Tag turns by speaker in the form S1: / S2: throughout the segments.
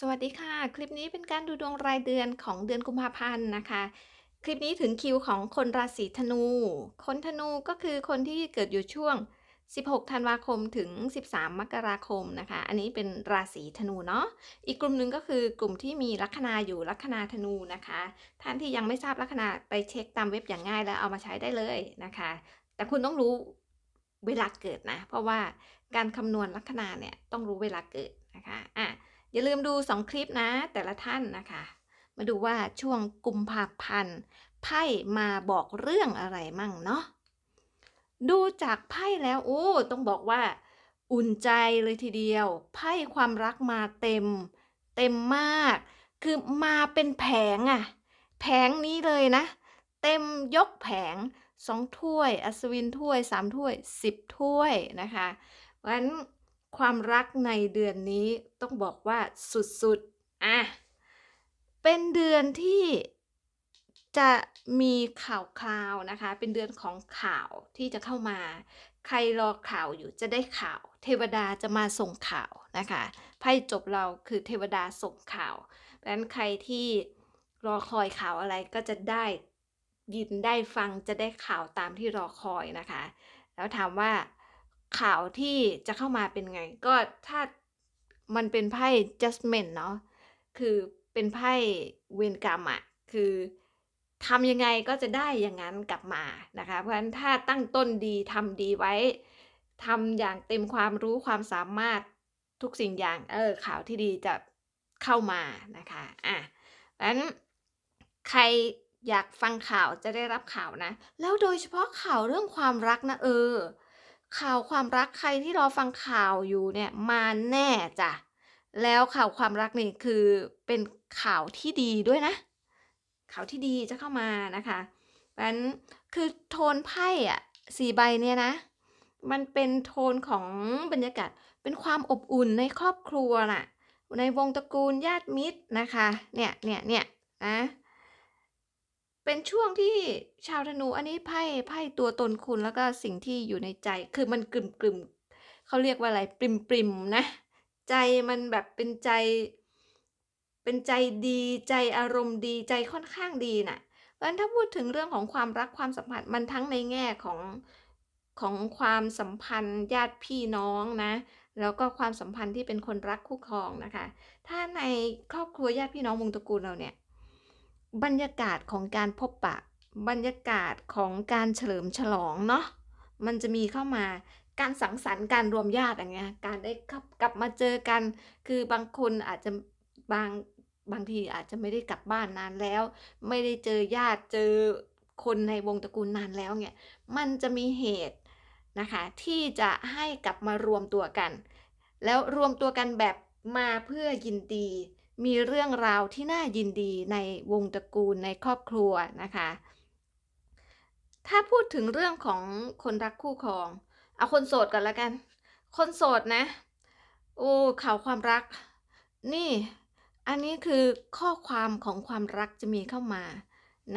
S1: สวัสดีค่ะ คลิปนี้เป็นการดูดวงรายเดือนของเดือนกุมภาพันธ์นะคะ คลิปนี้ถึงคิวของคนราศีธนู คนธนูก็คือคนที่เกิดอยู่ช่วง 16 ธันวาคมถึง 13 มกราคมนะคะ อันนี้เป็นราศีธนูเนาะ อีกกลุ่มหนึ่งก็คือกลุ่มที่มีลัคนาอยู่ลัคนาธนูนะคะ ท่านที่ยังไม่ทราบลัคนาไปเช็คตามเว็บอย่างง่ายแล้วเอามาใช้ได้เลยนะคะ แต่คุณต้องรู้เวลาเกิดนะ เพราะว่าการคำนวณลัคนาเนี่ยต้องรู้เวลาเกิดนะคะ อะ อย่าลืมดู 2 คลิปนะ แต่ละท่านนะคะ มาดูว่าช่วงกุมภาพันธ์ไพ่มาบอกเรื่องอะไรมั่งเนาะดูจากไพ่แล้วโอ้ต้องบอกว่า อุ่นใจเลยทีเดียว ไพ่ความรักมาเต็ม เต็มมาก คือมาเป็นแผงอะแผงนี้เลยนะ เต็มยกแผงสองถ้วย อัศวินถ้วยสามถ้วยสิบถ้วยนะคะเพราะฉะนั้น ความรักในเดือนนี้ต้องบอกว่าสุดๆ อะ เป็นเดือนที่จะมีข่าวคราวนะคะ เป็นเดือนของข่าวที่จะเข้ามา ใครรอข่าวอยู่จะได้ข่าว เทวดาจะมาส่งข่าวนะคะไพ่จบเราคือเทวดาส่งข่าวดังนั้นใครที่รอคอยข่าวอะไรก็จะได้ยินได้ฟังจะได้ข่าวตามที่รอคอยนะคะ แล้วถามว่า ข่าวที่จะเข้ามาเป็นไง ก็ถ้ามันเป็นไพ่ judgment เนาะคือเป็นไพ่เวรกรรมอะคือทำยังไงก็จะได้อย่างนั้นกลับมานะคะ เพราะฉะนั้นถ้าตั้งต้นดีทำดีไว้ทำอย่างเต็มความรู้ความสามารถทุกสิ่งอย่างเออข่าวที่ดีจะเข้ามานะคะอะเพราะฉะนั้นใครอยากฟังข่าวจะได้รับข่าวนะ แล้วโดยเฉพาะข่าวเรื่องความรักนะเออ ข่าวความรักใครที่รอฟังข่าวอยู่เนี่ยมาแน่จ้ะ แล้วข่าวความรักนี่คือเป็นข่าวที่ดีด้วยนะ ข่าวที่ดีจะเข้ามานะคะเพราะฉะนั้นคือโทนไพ่อะสี่ใบเนี่ยนะ มันเป็นโทนของบรรยากาศ เป็นความอบอุ่นในครอบครัวน่ะ ในวงตระกูลญาติมิตรนะคะ เนี่ยเนี่ยเนี่ยนะ เป็นช่วงที่ชาวธนู อันนี้ไพ่ไพ่ตัวตนคุณแล้วก็สิ่งที่อยู่ในใจ คือมันกลุ่มกลุ่มเขาเรียกว่าอะไรปริมปริมนะ ใจมันแบบเป็นใจ เป็นใจดีใจอารมณ์ดีใจค่อนข้างดีน่ะเพราะฉะนั้นถ้าพูดถึงเรื่องของความรักความสัมพันธ์มันทั้งในแง่ของของความสัมพันธ์ญาติพี่น้องนะ แล้วก็ความสัมพันธ์ที่เป็นคนรักคู่ครองนะคะ ถ้าในครอบครัวญาติพี่น้องวงตระกูลเราเนี่ย บรรยากาศของการพบปะ บรรยากาศของการเฉลิมฉลองเนาะมันจะมีเข้ามาการสังสรรค์การรวมญาติอย่างเงี้ยการได้กลับกลับมาเจอกัน คือบางคนอาจจะบางบางทีอาจจะไม่ได้กลับบ้านนานแล้ว ไม่ได้เจอญาติเจอคนในวงตระกูลนานแล้วเนี่ยมันจะมีเหตุนะคะที่จะให้กลับมารวมตัวกัน แล้วรวมตัวกันแบบมาเพื่อยินดี มีเรื่องราวที่น่ายินดีในวงตระกูลในครอบครัวนะคะ ถ้าพูดถึงเรื่องของคนรักคู่ครอง เอาคนโสดก่อนละกัน คนโสดนะ โอ้ข่าวความรัก นี่ อันนี้คือข้อความของความรักจะมีเข้ามา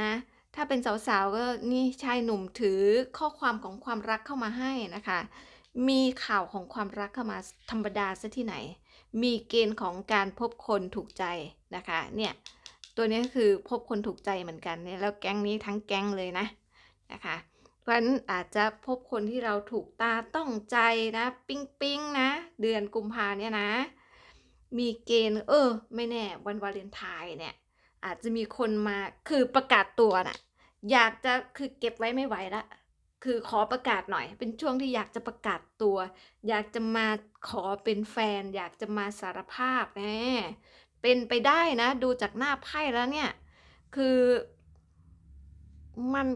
S1: นะ ถ้าเป็นสาวๆก็นี่ชายหนุ่มถือข้อความของความรักเข้ามาให้นะคะ มีข่าวของความรักเข้ามาธรรมดาซะที่ไหน มีเกณฑ์ของการพบคนถูกใจนะคะ เนี่ย ตัวนี้ก็คือพบคนถูกใจเหมือนกันเนี่ยแล้วแก๊งนี้ทั้งแก๊งเลยนะนะคะเพราะฉะนั้นอาจจะพบคนที่เราถูกตาต้องใจนะ ปิ๊งปิ๊งนะ เดือนกุมภาเนี่ยนะ มีเกณฑ์เออ ไม่แน่วันวาเลนไทน์เนี่ย อาจจะมีคนมาคือประกาศตัวน่ะอยากจะคือเก็บไว้ไม่ไหวละ คือขอประกาศหน่อย เป็นช่วงที่อยากจะประกาศตัว อยากจะมาขอเป็นแฟน อยากจะมาสารภาพแน่เป็นไปได้นะ ดูจากหน้าไพ่แล้วเนี่ย คือ มัน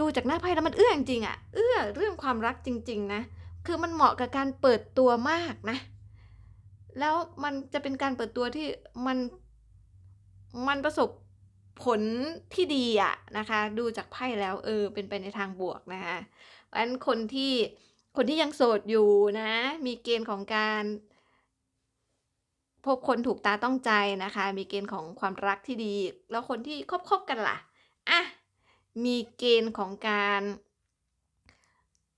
S1: ดูจากหน้าไพ่แล้วมันเอื้อจริงอะเอื้อเรื่องความรักจริง ๆ นะ คือมันเหมาะกับการเปิดตัวมากนะ แล้วมันจะเป็นการเปิดตัวที่มันมันประสบ ผลที่ดีอะนะคะ ดูจากไพ่แล้วเออ เป็นไปในทางบวกนะคะเพราะฉะนั้นคนที่คนที่ยังโสดอยู่นะ มีเกณฑ์ของการพบคนถูกตาต้องใจนะคะ มีเกณฑ์ของความรักที่ดี แล้วคนที่คบๆกันล่ะอะมีเกณฑ์ของการ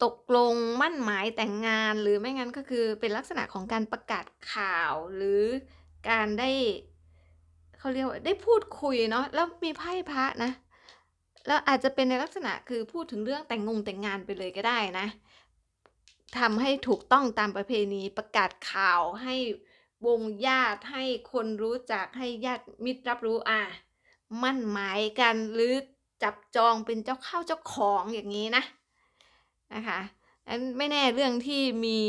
S1: ตกลงมั่นหมายแต่งงานหรือไม่งั้นก็คือเป็นลักษณะของการประกาศข่าวหรือการได้ เขาเรียกว่าได้พูดคุยเนาะแล้วมีไพ่พระนะ แล้วอาจจะเป็นในลักษณะคือพูดถึงเรื่องแต่งงงแต่งงานไปเลยก็ได้นะทำให้ถูกต้องตามประเพณีประกาศข่าวให้วงญาติให้คนรู้จักให้ญาติมิตรรับรู้อามั่นหมายกันหรือจับจองเป็นเจ้าเข้าเจ้าของอย่างงี้นะนะคะงั้นไม่แน่เรื่องที่มี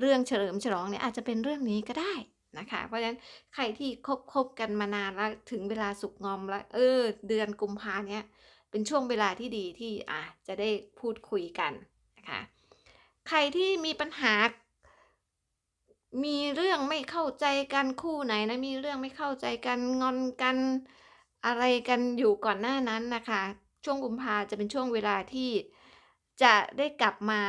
S1: เรื่องเฉลิมฉลองเนี่ยอาจจะเป็นเรื่องนี้ก็ได้ นะคะ เพราะฉะนั้นใครที่คบๆกันมานานแล้วถึงเวลาสุกงอมแล้ว เออ เดือนกุมภาเนี้ยเป็นช่วงเวลาที่ดีที่อาจะได้พูดคุยกันนะคะ ใครที่มีปัญหา มีเรื่องไม่เข้าใจกันคู่ไหนนะมีเรื่องไม่เข้าใจกันงอนกันอะไรกันอยู่ก่อนหน้านั้นนะคะ ช่วงกุมภาจะเป็นช่วงเวลาที่จะได้กลับมา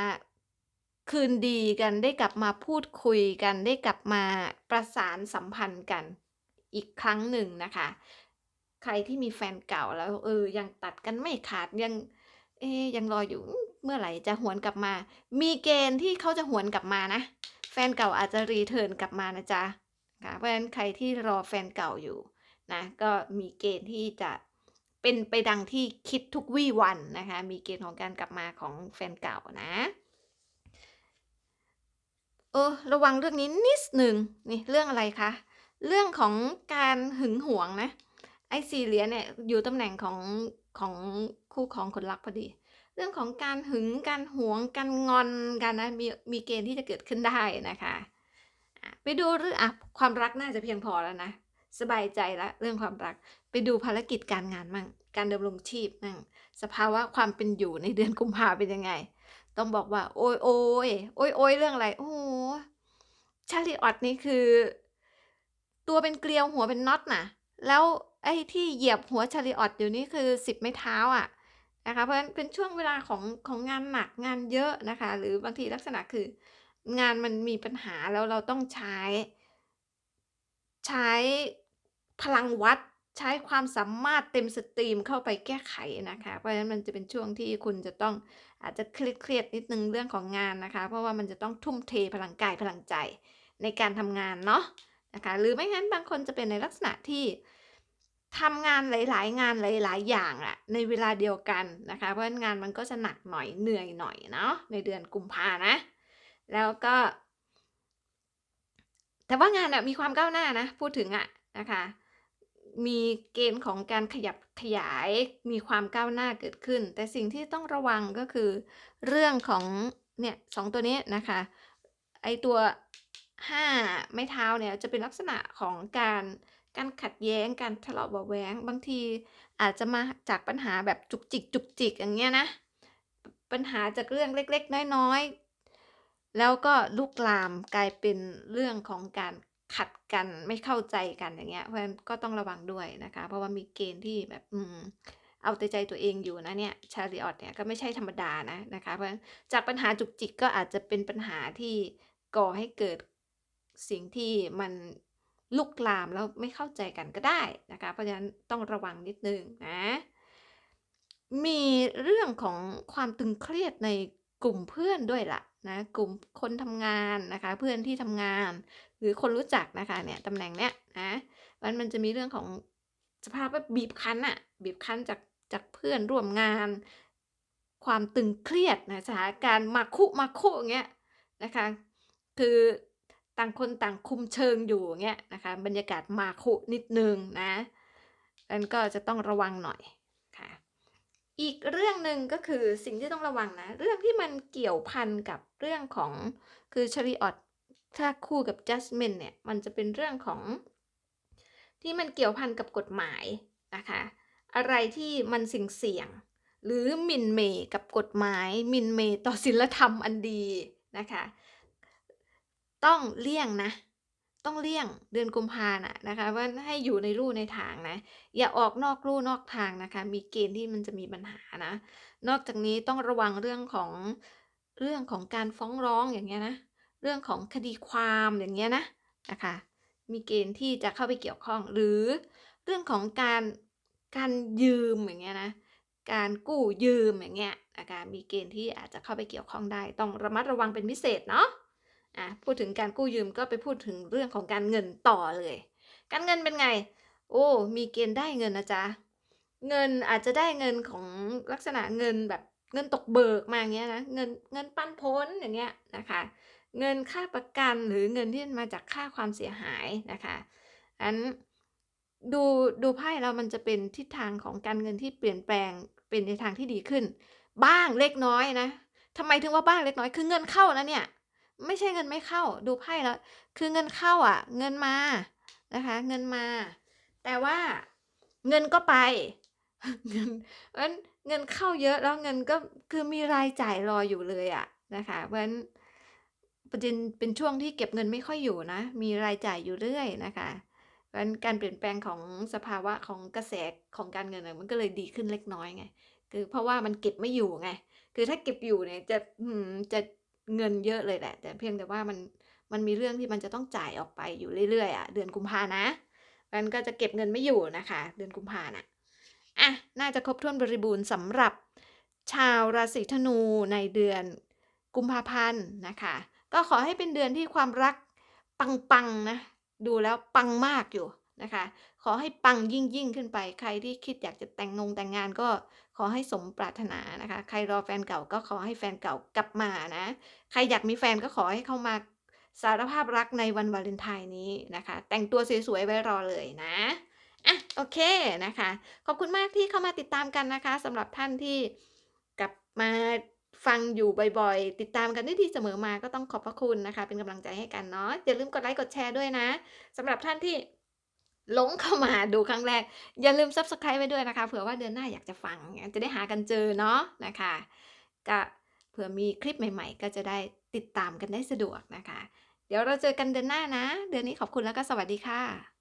S1: คืนดีกันได้กลับมาพูดคุยกันได้กลับมาประสานสัมพันธ์กันอีกครั้งหนึ่งนะคะ ใครที่มีแฟนเก่าแล้วเออยังตัดกันไม่ขาดยัง เอ๊ยังรออยู่เมื่อไหร่จะหวนกลับมา มีเกณฑ์ที่เขาจะหวนกลับมานะ แฟนเก่าอาจจะรีเทิร์นกลับมานะจ๊ะค่ะเพราะฉะนั้นใครที่รอแฟนเก่าอยู่นะก็มีเกณฑ์ที่จะเป็นไปดังที่คิดทุกวี่วันนะคะ มีเกณฑ์ของการกลับมาของแฟนเก่านะ ออ ระวังเรื่องนี้นิดหนึ่งนี่เรื่องอะไรคะ เรื่องของการหึงหวงนะ ไอ้4เหรียญเนี่ยอยู่ตำแหน่งของของคู่ครองคนรักพอดี เรื่องของการหึงการหวงการงอนกันนะมีมีเกณฑ์ที่จะเกิดขึ้นได้นะคะไปดูเรื่องอะความรักน่าจะเพียงพอแล้วนะสบายใจแล้วเรื่องความรักไปดูภารกิจการงานมั่งการดำรงชีพมั่งสภาวะความเป็นอยู่ในเดือนกุมภาเป็นยังไง ต้องบอกว่า โอ๊ยๆโอ๊ยๆเรื่องอะไรโอ้โฮ Chariot นี่คือ ตัวเป็นเกลียวหัวเป็นน็อตน่ะ แล้วไอ้ที่เหยียบหัว Chariot อยู่นี่คือ10ไม้เท้าอะนะคะเพราะฉะนั้นเป็นช่วงเวลาของของงานหนักงานเยอะนะคะ หรือบางทีลักษณะคืองานมันมีปัญหาแล้วเราต้องใช้ ใช้พลังวัด ใช้ความสามารถเต็มสตรีมเข้าไปแก้ไขนะคะ เพราะฉะนั้นมันจะเป็นช่วงที่คุณจะต้องอาจจะเครียดๆนิดนึงเรื่องของงานนะคะ เพราะว่ามันจะต้องทุ่มเทพลังกายพลังใจในการทำงานเนาะนะคะ หรือไม่งั้นบางคนจะเป็นในลักษณะที่ทำงานหลาย ๆ งานหลาย ๆ อย่างอะในเวลาเดียวกันนะคะ เพราะฉะนั้นงานมันก็จะหนักหน่อยเหนื่อยหน่อยเนาะในเดือนกุมภานะ แล้วก็ แต่ว่างานน่ะมีความก้าวหน้านะ พูดถึงอะนะคะ มีเกณฑ์ของการขยับขยายมีความก้าวหน้าเกิดขึ้น แต่สิ่งที่ต้องระวังก็คือ เรื่องของเนี่ย2ตัวนี้นะคะไอตัว 5 ไม้เท้าเนี่ยจะเป็นลักษณะของการการขัดแย้งการทะเลาะเบาะแวงบางทีอาจจะมาจากปัญหาแบบจุกจิกๆอย่างเงี้ยนะ ปัญหาจากเรื่องเล็ก ๆ น้อยๆแล้วก็ลุกลามกลายเป็นเรื่องของการ ขัดกันไม่เข้าใจกันอย่างเงี้ยเพราะฉะนั้นก็ต้องระวังด้วยนะคะ เพราะว่ามีเกณฑ์ที่แบบอืมเอาแต่ใจตัวเองอยู่นะเนี่ย Chariot เนี่ยก็ไม่ใช่ธรรมดานะนะคะ เพราะฉะนั้นจากปัญหาจุกจิกก็อาจจะเป็นปัญหาที่ก่อให้เกิดสิ่งที่มันลุกลามแล้วไม่เข้าใจกันก็ได้นะคะ เพราะฉะนั้นต้องระวังนิดนึงนะ มีเรื่องของความตึงเครียดในกลุ่มเพื่อนด้วยล่ะนะกลุ่มคนทำงานนะคะ เพื่อนที่ทำงาน หรือคนรู้จักนะคะเนี่ยตำแหน่งเนี้ยนะมันมันจะมีเรื่องของสภาพว่าบีบคั้นน่ะบีบคั้นจากจากเพื่อนร่วมงาน ความตึงเครียดนะสถานการณ์มาคุมาคุอย่างเงี้ยนะคะ คือต่างคนต่างคุมเชิงอยู่อย่างเงี้ยนะคะบรรยากาศมาคุนิดนึงนะงั้นก็จะต้องระวังหน่อยค่ะอีกเรื่องหนึ่งก็คือสิ่งที่ต้องระวังนะ เรื่องที่มันเกี่ยวพันกับเรื่องของคือ Chariot ถ้าคู่กับ Judgment เนี่ย มันจะเป็นเรื่องของ ที่มันเกี่ยวพันกับกฎหมายนะคะ อะไรที่มันสิ่งเสี่ยง หรือมินเมกับกฎหมายมินเมต่อศีลธรรมอันดีนะคะ ต้องเลี่ยงนะ ต้องเลี่ยงเดือนกุมภาน่ะนะคะ ว่าให้อยู่ในลู่ในทางนะ อย่าออกนอกลู่นอกทางนะคะ มีเกณฑ์ที่มันจะมีปัญหานะ นอกจากนี้ต้องระวังเรื่องของเรื่องของการฟ้องร้องอย่างเงี้ยนะ รื่องของคดีความอย่างเงี้ยนะนะคะมีเกณฑ์ที่จะเข้าไปเกี่ยวข้องหรือเรื่องของการการยืมอย่างเงี้ยนะการกู้ยืมอย่างเงี้ยนะคะมีเกณฑ์ที่อาจจะเข้าไปเกี่ยวข้องได้ ต้องระมัดระวังเป็นพิเศษเนาะอะพูดถึงการกู้ยืมก็ไปพูดถึงเรื่องของการเงินต่อเลย การเงินเป็นไง โอ้มีเกณฑ์ได้เงินนะจ๊ะเงินอาจจะได้เงินของลักษณะเงินแบบเงินตกเบิกมาอย่างเงี้ยนะเงินเงินปันผลอย่างเงี้ยนะคะ เงินค่าประกันหรือเงินที่มาจากค่าความเสียหายนะคะอันดูดูไพ่แล้วมันจะเป็นทิศทางของการเงินที่เปลี่ยนแปลงเป็นในทางที่ดีขึ้น บ้างเล็กน้อยนะทำไมถึงว่าบ้างเล็กน้อยคือเงินเข้านะเนี่ย ไม่ใช่เงินไม่เข้า ดูไพ่แล้ว คือเงินเข้าอะ เงินมานะคะ เงินมา แต่ว่าเงินก็ไป เงินเพราะเงินเข้าเยอะแล้วเงินก็คือมีรายจ่ายรออยู่เลยอะนะคะเพราะฉะนั้น ประเด็นเป็นช่วงที่เก็บเงินไม่ค่อยอยู่นะ มีรายจ่ายอยู่เรื่อยนะคะเพราะฉะนั้นการเปลี่ยนแปลงของสภาวะของกระแสของการเงินน่ะมันก็เลยดีขึ้นเล็กน้อยไง คือเพราะว่ามันเก็บไม่อยู่ไง คือถ้าเก็บอยู่เนี่ยจะอื้อฮือจะเงินเยอะเลยแหละ แต่เพียงแต่ว่ามันมันมีเรื่องที่มันจะต้องจ่ายออกไปอยู่เรื่อยๆอะเดือนกุมภานะมันก็จะเก็บเงินไม่อยู่นะคะ เดือนกุมภาน่ะอะน่าจะครบถ้วนบริบูรณ์สำหรับชาวราศีธนูในเดือนกุมภาพันธ์นะคะ ก็ขอให้เป็นเดือนที่ความรักปังๆนะ ดูแล้วปังมากอยู่นะคะ ขอให้ปังยิ่งๆขึ้นไป ใครที่คิดอยากจะแต่งงงแต่งงานก็ขอให้สมปรารถนานะคะ ใครรอแฟนเก่าก็ขอให้แฟนเก่ากลับมานะ ใครอยากมีแฟนก็ขอให้เข้ามาสารภาพรักในวันวาเลนไทน์นี้นะคะ แต่งตัวสวยๆไว้รอเลยนะอะโอเคนะคะ ขอบคุณมากที่เข้ามาติดตามกันนะคะสำหรับท่านที่กลับมา ฟังอยู่บ่อยๆ ติดตามกันด้วยดีเสมอมาก็ต้องขอบพระคุณนะคะ เป็นกำลังใจให้กันเนาะอย่าลืมกดไลค์กดแชร์ด้วยนะสำหรับท่านที่หลงเข้ามาดูครั้งแรก อย่าลืม Subscribe ไว้ด้วยนะคะเผื่อว่าเดือนหน้าอยากจะฟังจะได้หากันเจอเนาะนะคะก็เผื่อมีคลิปใหม่ ๆ ก็จะได้ติดตามกันได้สะดวกนะคะ เดี๋ยวเราเจอกันเดือนหน้านะ เดือนนี้ขอบคุณแล้วก็สวัสดีค่ะ